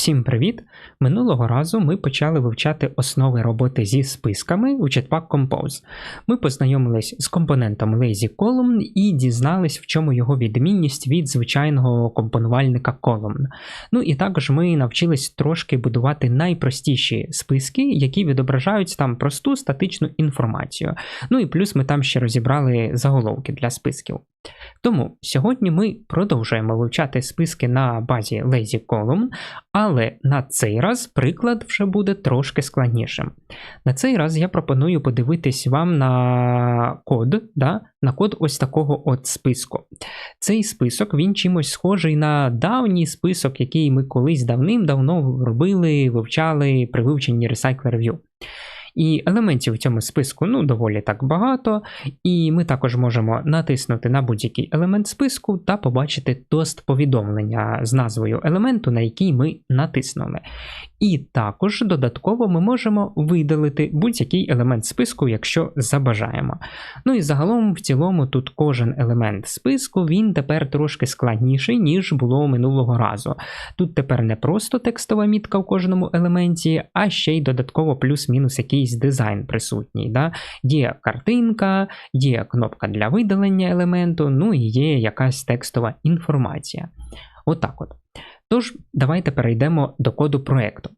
Всім привіт! Минулого разу ми почали вивчати основи роботи зі списками у Jetpack Compose. Ми познайомились з компонентом Lazy Column і дізнались, в чому його відмінність від звичайного компонувальника Column. Ну і також ми навчились трошки будувати найпростіші списки, які відображають там просту статичну інформацію. Ну і плюс ми там ще розібрали заголовки для списків. Тому сьогодні ми продовжуємо вивчати списки на базі Lazy Column, але на цей раз приклад вже буде трошки складнішим. На цей раз я пропоную подивитись вам на код, да? на код ось такого от списку. Цей список він чимось схожий на давній список, який ми колись давним-давно робили, вивчали при вивченні Recycler View. І елементів в цьому списку ну, доволі так багато, і ми також можемо натиснути на будь-який елемент списку та побачити тост повідомлення з назвою елементу, на який ми натиснули. І також додатково ми можемо видалити будь-який елемент списку, якщо забажаємо. Ну і загалом, в цілому, тут кожен елемент списку він тепер трошки складніший, ніж було минулого разу. Тут тепер не просто текстова мітка в кожному елементі, а ще й додатково плюс-мінус якийсь дизайн присутній. Да? Є картинка, є кнопка для видалення елементу, ну і є якась текстова інформація. Отак от. Тож, давайте перейдемо до коду проєкту.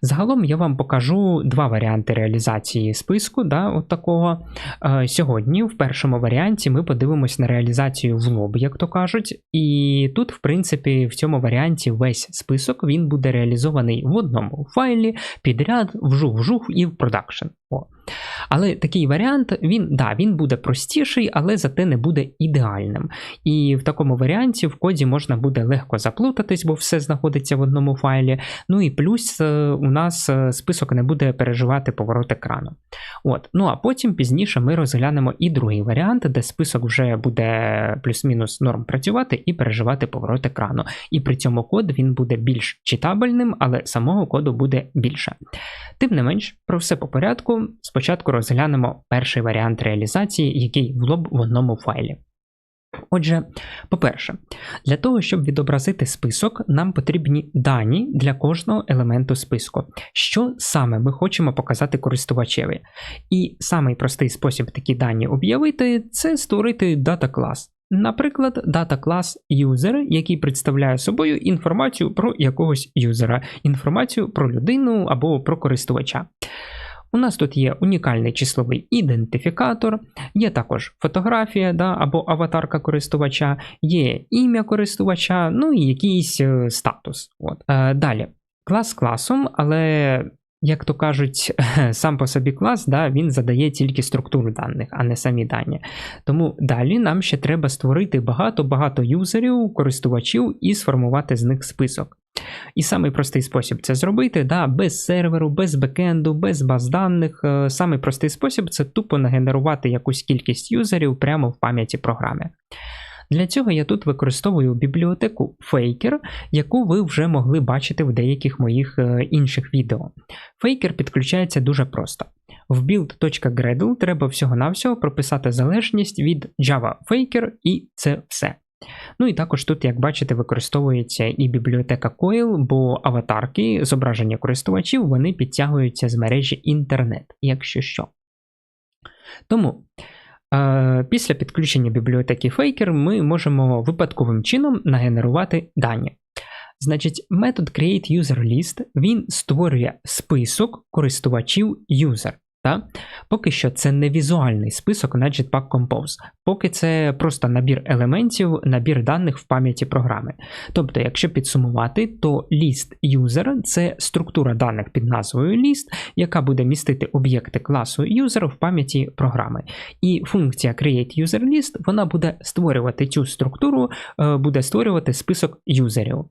Загалом я вам покажу два варіанти реалізації списку. да, от такого. Е, сьогодні, в першому варіанті, ми подивимось на реалізацію в лоб, як то кажуть. І тут, в принципі, в цьому варіанті весь список він буде реалізований в одному файлі, підряд, вжух-вжух і в продакшн. Але такий варіант, він да, він буде простіший, але зате не буде ідеальним. І в такому варіанті в коді можна буде легко заплутатись, бо все знаходиться в одному файлі. Ну і плюс е, у нас е, список не буде переживати поворот екрану. От. Ну а потім пізніше ми розглянемо і другий варіант, де список вже буде плюс-мінус норм працювати і переживати поворот екрану. І при цьому код він буде більш читабельним, але самого коду буде більше. Тим не менш, про все по порядку. Спочатку розглянемо перший варіант реалізації, який в лоб в одному файлі. Отже, по-перше, для того, щоб відобразити список, нам потрібні дані для кожного елементу списку, що саме ми хочемо показати користувачеві. І самий простий спосіб такі дані об'явити це створити дата клас. Наприклад, дата клас user, який представляє собою інформацію про якогось юзера, інформацію про людину або про користувача. У нас тут є унікальний числовий ідентифікатор, є також фотографія да, або аватарка користувача, є ім'я користувача, ну і якийсь е, статус. От. Е, Далі, клас класом, але. Як то кажуть, сам по собі клас, да, він задає тільки структуру даних, а не самі дані. Тому далі нам ще треба створити багато-багато юзерів, користувачів і сформувати з них список. І самий простий спосіб це зробити, да, без серверу, без бекенду, без баз даних. Е, самий простий спосіб це тупо нагенерувати якусь кількість юзерів прямо в пам'яті програми. Для цього я тут використовую бібліотеку Faker, яку ви вже могли бачити в деяких моїх е, інших відео. Faker підключається дуже просто. В build.gradle треба всього-навсього прописати залежність від Java Faker, і це все. Ну і також тут, як бачите, використовується і бібліотека Coil, бо аватарки, зображення користувачів, вони підтягуються з мережі інтернет, якщо що. Тому. Е, після підключення бібліотеки Faker ми можемо випадковим чином нагенерувати дані. Значить, метод createUserList він створює список користувачів user. Та? Поки що це не візуальний список на Jetpack Compose, поки це просто набір елементів, набір даних в пам'яті програми. Тобто, якщо підсумувати, то list user це структура даних під назвою list, яка буде містити об'єкти класу user в пам'яті програми. І функція createUserList вона буде створювати цю структуру, е, буде створювати список юзерів.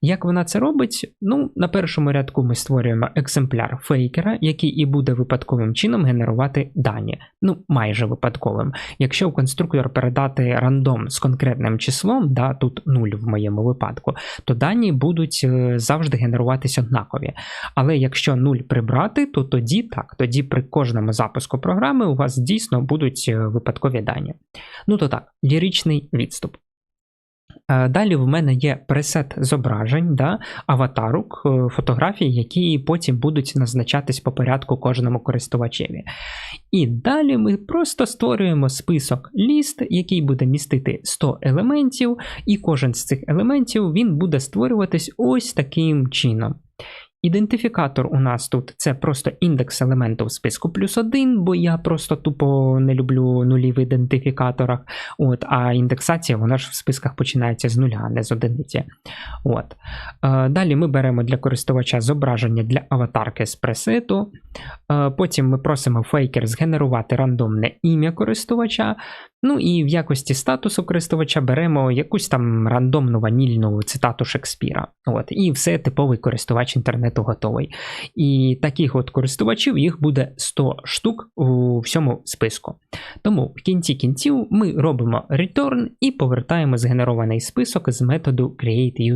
Як вона це робить? Ну, на першому рядку ми створюємо екземпляр фейкера, який і буде випадковим чином генерувати дані. Ну, майже випадковим. Якщо в конструктор передати рандом з конкретним числом, да, тут 0 в моєму випадку, то дані будуть е, завжди генеруватися однакові. Але якщо 0 прибрати, то тоді так, тоді при кожному запуску програми у вас дійсно будуть е, випадкові дані. Ну то так, ліричний відступ. Е, далі в мене є пресет зображень, да, аватарок, е, фотографій, які потім будуть назначатись по порядку кожному користувачеві. І далі ми просто створюємо список ліст, який буде містити 100 елементів, і кожен з цих елементів він буде створюватись ось таким чином. Ідентифікатор у нас тут це просто індекс елементу в списку плюс один, бо я просто тупо не люблю нулі в ідентифікаторах. От, А індексація вона ж в списках починається з нуля, а не з одиниці. От. Е, Далі ми беремо для користувача зображення для аватарки з пресету. Потім ми просимо фейкер згенерувати рандомне ім'я користувача. Ну і в якості статусу користувача беремо якусь там рандомну ванільну цитату Шекспіра. От, І все типовий користувач інтернету готовий. І таких от користувачів їх буде 100 штук у всьому списку. Тому в кінці кінців ми робимо return і повертаємо згенерований список з методу create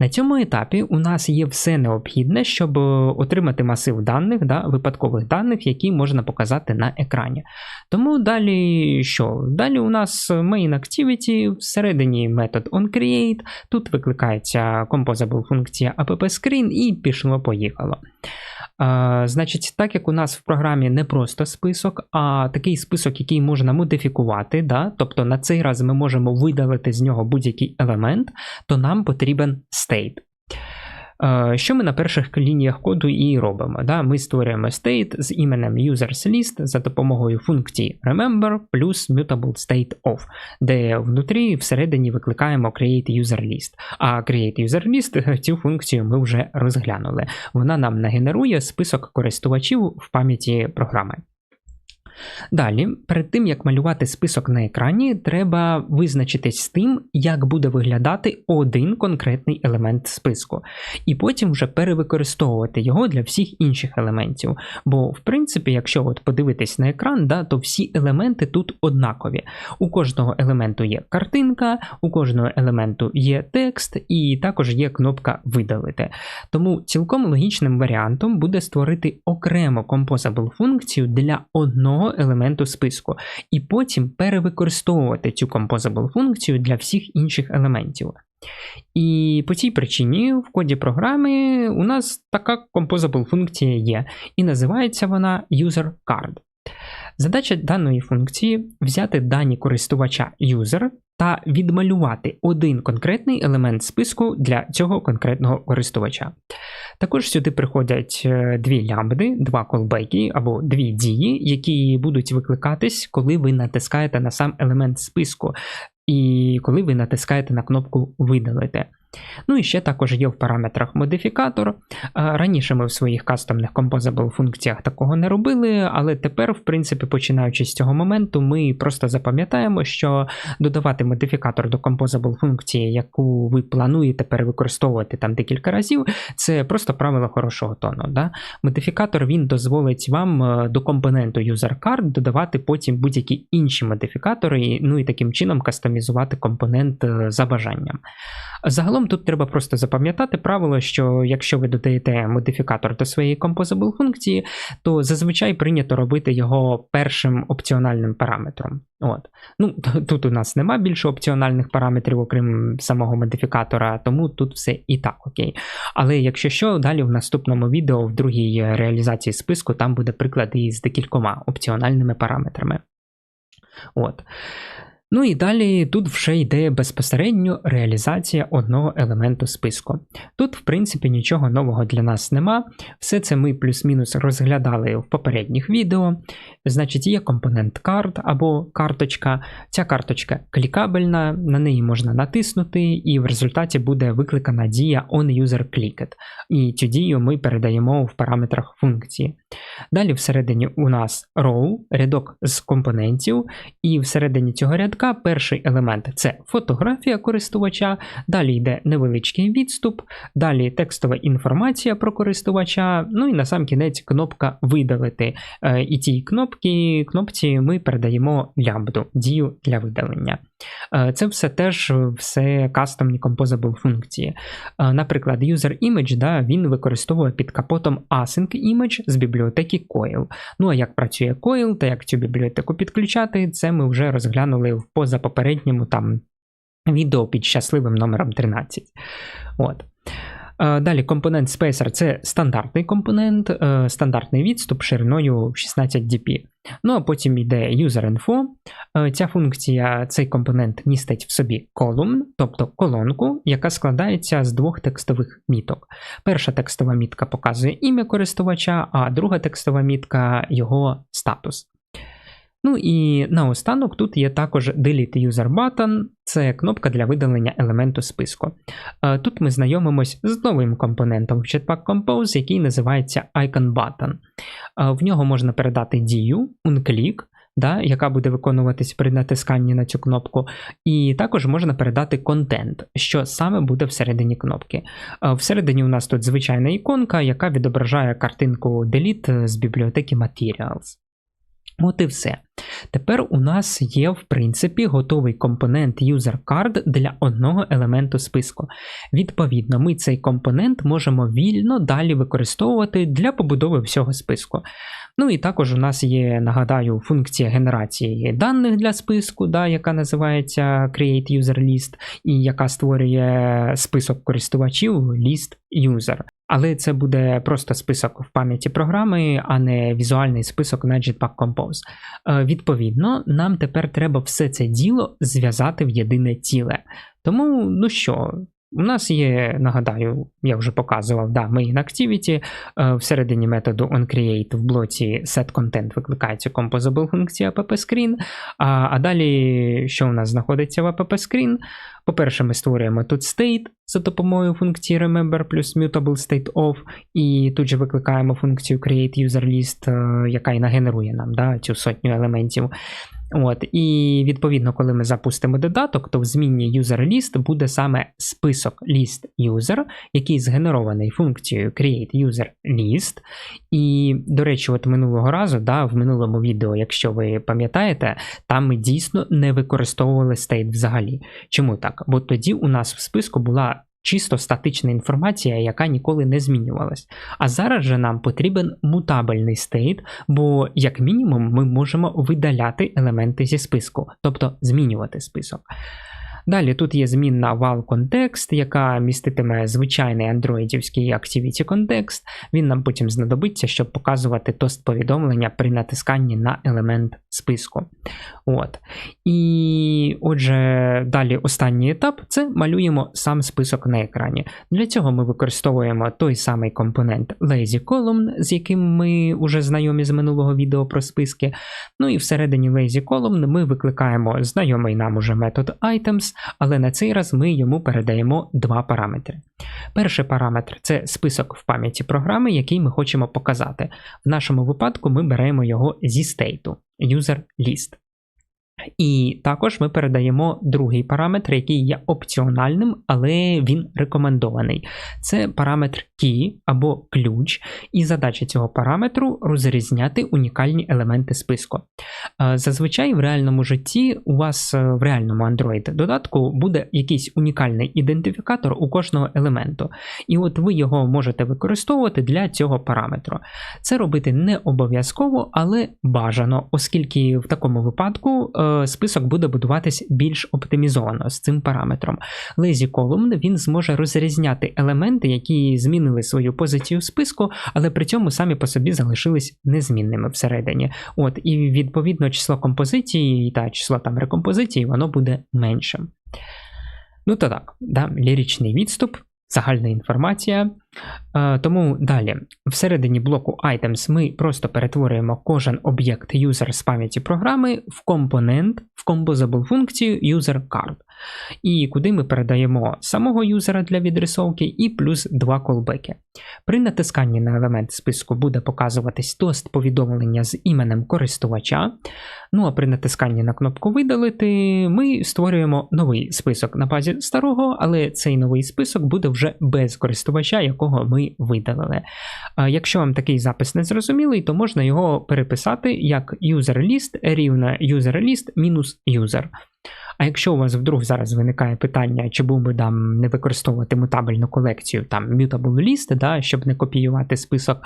на цьому етапі у нас є все необхідне, щоб е, отримати масив даних, да, випадкових даних, які можна показати на екрані. Тому далі що? Далі у нас main activity, всередині метод onCreate, тут викликається composable функція appscreen і пішло-поїхало. Значить, так як у нас в програмі не просто список, а такий список, який можна модифікувати, да? тобто на цей раз ми можемо видалити з нього будь-який елемент, то нам потрібен state. Е, що ми на перших лініях коду і робимо? Да? Ми створюємо state з іменем user's за допомогою функції remember плюс mutable state of, де внутрі всередині викликаємо create user. А create user цю функцію ми вже розглянули. Вона нам нагенерує список користувачів в пам'яті програми. Далі, перед тим як малювати список на екрані, треба визначитись з тим, як буде виглядати один конкретний елемент списку, і потім вже перевикористовувати його для всіх інших елементів. Бо, в принципі, якщо от подивитись на екран, да, то всі елементи тут однакові. У кожного елементу є картинка, у кожного елементу є текст, і також є кнопка видалити. Тому цілком логічним варіантом буде створити окремо composable функцію для одного елементу списку, і потім перевикористовувати цю composable функцію для всіх інших елементів. І по цій причині в коді програми у нас така composable функція є, і називається вона userCard. Задача даної функції взяти дані користувача user та відмалювати один конкретний елемент списку для цього конкретного користувача. Також сюди приходять е, дві лямбди, два колбеки або дві дії, які будуть викликатись, коли ви натискаєте на сам елемент списку, і коли ви натискаєте на кнопку Видалити. Ну і ще також є в параметрах модифікатор. Раніше ми в своїх кастомних Composable функціях такого не робили, але тепер, в принципі, починаючи з цього моменту, ми просто запам'ятаємо, що додавати модифікатор до Composable функції, яку ви плануєте перевикористовувати там декілька разів, це просто правило хорошого тону. Да? Модифікатор він дозволить вам е, до компоненту UserCard додавати потім будь-які інші модифікатори, ну і таким чином кастомізувати компонент е, за бажанням. Загалом тут треба просто запам'ятати правило, що якщо ви додаєте модифікатор до своєї composable функції, то зазвичай прийнято робити його першим опціональним параметром. От. Ну, Тут у нас нема більше опціональних параметрів, окрім самого модифікатора, тому тут все і так окей. Але якщо що, далі в наступному відео, в другій реалізації списку, там буде приклад із декількома опціональними параметрами. От. Ну і далі тут вже йде безпосередньо реалізація одного елементу списку. Тут, в принципі, нічого нового для нас нема. Все це ми плюс-мінус розглядали в попередніх відео. Значить, є компонент карт або карточка. Ця карточка клікабельна, на неї можна натиснути, і в результаті буде викликана дія onUserClicked. І цю дію ми передаємо в параметрах функції. Далі всередині у нас row, рядок з компонентів, і всередині цього рядка перший елемент це фотографія користувача, далі йде невеличкий відступ, далі текстова інформація про користувача, ну і на сам кінець кнопка видалити. Е, і цій кнопці, кнопці ми передаємо лямбду, дію для видалення. Е, це все теж все кастомні composable функції. Е, наприклад, user image да, він використовує під капотом async image з бібліотеки Coil. Ну а як працює Coil та як цю бібліотеку підключати, це ми вже розглянули в позапопередньому там відео під щасливим номером 13. От. Е, далі компонент Spacer це стандартний компонент, е, стандартний відступ шириною 16 dp. Ну а потім йде UserInfo. Е, ця функція, цей компонент містить в собі column, тобто колонку, яка складається з двох текстових міток. Перша текстова мітка показує ім'я користувача, а друга текстова мітка його статус. Ну і наостанок тут є також Delete User Button, це кнопка для видалення елементу списку. Е, тут ми знайомимось з новим компонентом в Jetpack Compose, який називається Icon Button. Е, в нього можна передати дію, unclick, да, яка буде виконуватись при натисканні на цю кнопку, і також можна передати контент, що саме буде всередині кнопки. Е, всередині у нас тут звичайна іконка, яка відображає картинку Delete з бібліотеки Materials. От і все. Тепер у нас є, в принципі, готовий компонент UserCard для одного елементу списку. Відповідно, ми цей компонент можемо вільно далі використовувати для побудови всього списку. Ну і також у нас є, нагадаю, функція генерації даних для списку, да, яка називається Create User List, і яка створює список користувачів List. Але це буде просто список в пам'яті програми, а не візуальний список на Jetpack Compose. Е, відповідно, нам тепер треба все це діло зв'язати в єдине ціле. Тому, ну що, у нас є, нагадаю, я вже показував, да, main activity. Е, всередині методу onCreate в блоці setContent викликається composable функція appscreen. А а далі, що у нас знаходиться в appscreen? По-перше, ми створюємо тут state за допомогою функції remember плюс mutable state of, і тут же викликаємо функцію create user е, яка і нагенерує нам да, цю сотню елементів. От, І відповідно, коли ми запустимо додаток, то в змінні user-list буде саме список list user, який згенерований функцією create user list. І, до речі, от минулого разу, да, в минулому відео, якщо ви пам'ятаєте, там ми дійсно не використовували state взагалі. Чому так? Бо тоді у нас в списку була чисто статична інформація, яка ніколи не змінювалась. А зараз же нам потрібен мутабельний стейт, бо, як мінімум, ми можемо видаляти елементи зі списку, тобто змінювати список. Далі тут є змінна val context, яка міститиме звичайний андроїдівський Activity контекст. Він нам потім знадобиться, щоб показувати тост повідомлення при натисканні на елемент списку. От. І отже, далі останній етап це малюємо сам список на екрані. Для цього ми використовуємо той самий компонент Lazy Column, з яким ми вже знайомі з минулого відео про списки. Ну і всередині Lazy Column ми викликаємо знайомий нам уже метод items, але на цей раз ми йому передаємо два параметри. Перший параметр це список в пам'яті програми, який ми хочемо показати. В нашому випадку ми беремо його зі стейту user list. І також ми передаємо другий параметр, який є опціональним, але він рекомендований. Це параметр key або ключ, і задача цього параметру розрізняти унікальні елементи списку. Е, зазвичай в реальному житті у вас е, в реальному Android додатку буде якийсь унікальний ідентифікатор у кожного елементу. І от ви його можете використовувати для цього параметру. Це робити не обов'язково, але бажано, оскільки в такому випадку. Список буде будуватись більш оптимізовано з цим параметром. Lazy Column він зможе розрізняти елементи, які змінили свою позицію в списку, але при цьому самі по собі залишились незмінними всередині. От, І відповідно число композиції та число там рекомпозиції, воно буде меншим. Ну то так, да, ліричний відступ, загальна інформація. Е, тому далі, всередині блоку Items ми просто перетворюємо кожен об'єкт user з пам'яті програми в компонент в композабл-функцію UserCard. І куди ми передаємо самого юзера для відрисовки і плюс два колбеки. При натисканні на елемент списку буде показуватись тост повідомлення з іменем користувача. Ну а при натисканні на кнопку Видалити ми створюємо новий список на базі старого, але цей новий список буде вже без користувача, якого ми видалили. Якщо вам такий запис не зрозумілий, то можна його переписати як user list рівна user list мінус user. А якщо у вас вдруг зараз виникає питання, чи був би там не використовувати мутабельну колекцію, там mutable list, да, щоб не копіювати список,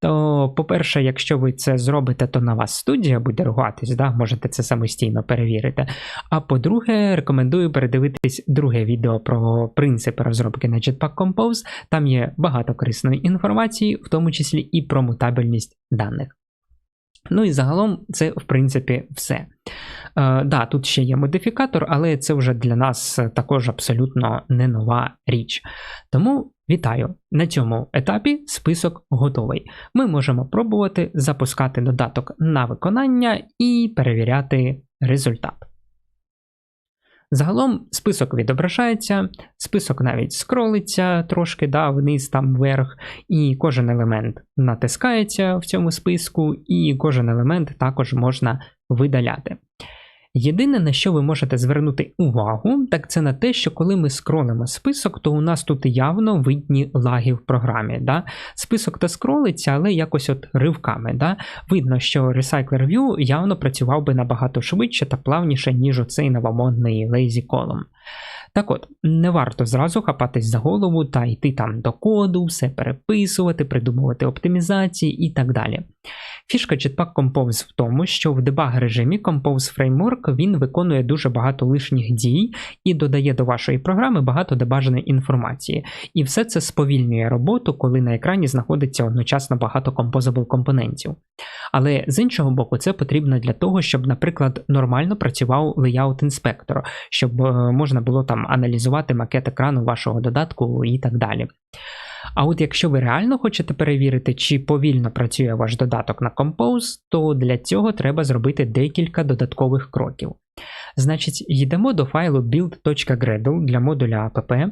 то, по-перше, якщо ви це зробите, то на вас студія буде ругатись, да, можете це самостійно перевірити. А по-друге, рекомендую передивитись друге відео про принципи розробки на Jetpack Compose. Там є багато корисної інформації, в тому числі і про мутабельність даних. Ну і загалом це, в принципі, все. Е, да, тут ще є модифікатор, але це вже для нас також абсолютно не нова річ. Тому вітаю! На цьому етапі список готовий. Ми можемо пробувати запускати додаток на виконання і перевіряти результат. Загалом список відображається, список навіть скролиться трошки да, вниз там вверх, і кожен елемент натискається в цьому списку, і кожен елемент також можна видаляти. Єдине, на що ви можете звернути увагу, так це на те, що коли ми скролимо список, то у нас тут явно видні лаги в програмі. Да? Список то скролиться, але якось от ривками. Да? Видно, що Recycler View явно працював би набагато швидше та плавніше, ніж оцей новомодний Lazy Column. Так от, не варто зразу хапатись за голову та йти там до коду, все переписувати, придумувати оптимізації і так далі. Фішка Jetpack Compose в тому, що в дебаг режимі Compose Framework він виконує дуже багато лишніх дій і додає до вашої програми багато дебаженої інформації. І все це сповільнює роботу, коли на екрані знаходиться одночасно багато composable компонентів. Але з іншого боку, це потрібно для того, щоб, наприклад, нормально працював layout інспектор, щоб е, можна було там аналізувати макет екрану вашого додатку і так далі. А от якщо ви реально хочете перевірити, чи повільно працює ваш додаток на Compose, то для цього треба зробити декілька додаткових кроків. Значить, йдемо до файлу build.gradle для модуля app,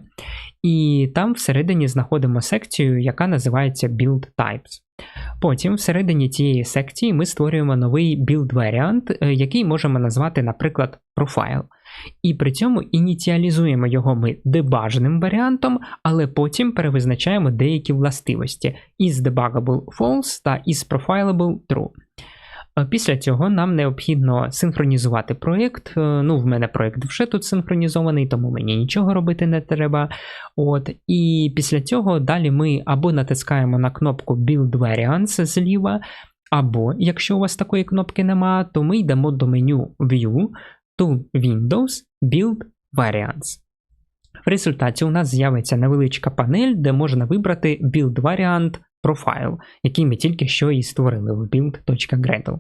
і там всередині знаходимо секцію, яка називається Build Types. Потім всередині цієї секції ми створюємо новий build варіант, який можемо назвати, наприклад, Profile. І при цьому ініціалізуємо його ми дебажним варіантом, але потім перевизначаємо деякі властивості із debugable false та із profilable true. Після цього нам необхідно синхронізувати проєкт. Е, ну, в мене проєкт вже тут синхронізований, тому мені нічого робити не треба. От. І після цього далі ми або натискаємо на кнопку Build Variants зліва, або, якщо у вас такої кнопки нема, то ми йдемо до меню View, to Windows Build Variants. В результаті у нас з'явиться невеличка панель, де можна вибрати Build Variant Profile, який ми тільки що і створили в build.gradle.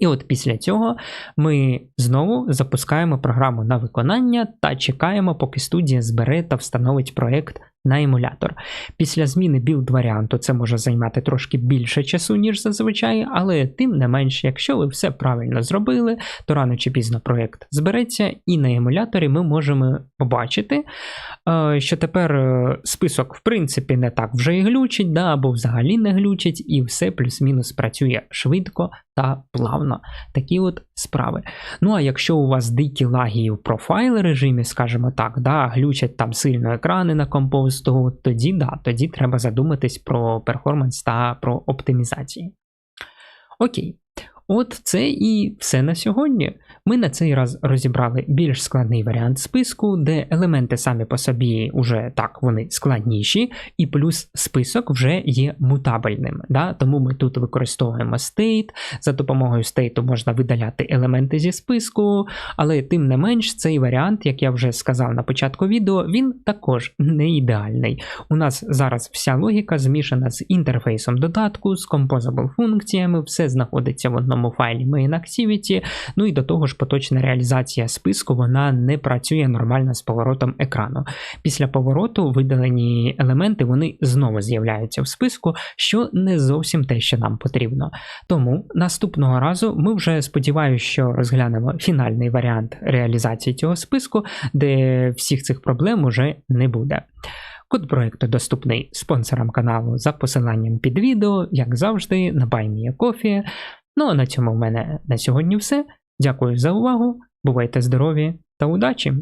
І от після цього ми знову запускаємо програму на виконання та чекаємо, поки студія збере та встановить проєкт на емулятор. Після зміни білд варіанту це може займати трошки більше часу, ніж зазвичай, але тим не менш, якщо ви все правильно зробили, то рано чи пізно проєкт збереться, і на емуляторі ми можемо побачити, е, що тепер е, список, в принципі, не так вже і глючить, да, або взагалі не глючить, і все плюс-мінус працює швидко та плавно. Такі от справи. Ну а якщо у вас дикі лаги в профайл режимі, скажімо так, да, глючать там сильно екрани на Compose, то тоді да, тоді треба задуматись про перформанс та про оптимізації. Окей. От це і все на сьогодні. Ми на цей раз розібрали більш складний варіант списку, де елементи самі по собі вже так вони складніші, і плюс список вже є мутабельним. Да? Тому ми тут використовуємо state, за допомогою стейту можна видаляти елементи зі списку, але тим не менш, цей варіант, як я вже сказав на початку відео, він також не ідеальний. У нас зараз вся логіка змішана з інтерфейсом додатку, з composable функціями, все знаходиться в одному файлі main activity, ну і до того ж поточна реалізація списку вона не працює нормально з поворотом екрану. Після повороту видалені елементи вони знову з'являються в списку, що не зовсім те, що нам потрібно. Тому наступного разу ми вже сподіваюся, що розглянемо фінальний варіант реалізації цього списку, де всіх цих проблем уже не буде. Код проекту доступний спонсорам каналу за посиланням під відео, як завжди, на BuyMeACoffee. Ну а на цьому в мене на сьогодні все. Дякую за увагу, бувайте здорові та удачі!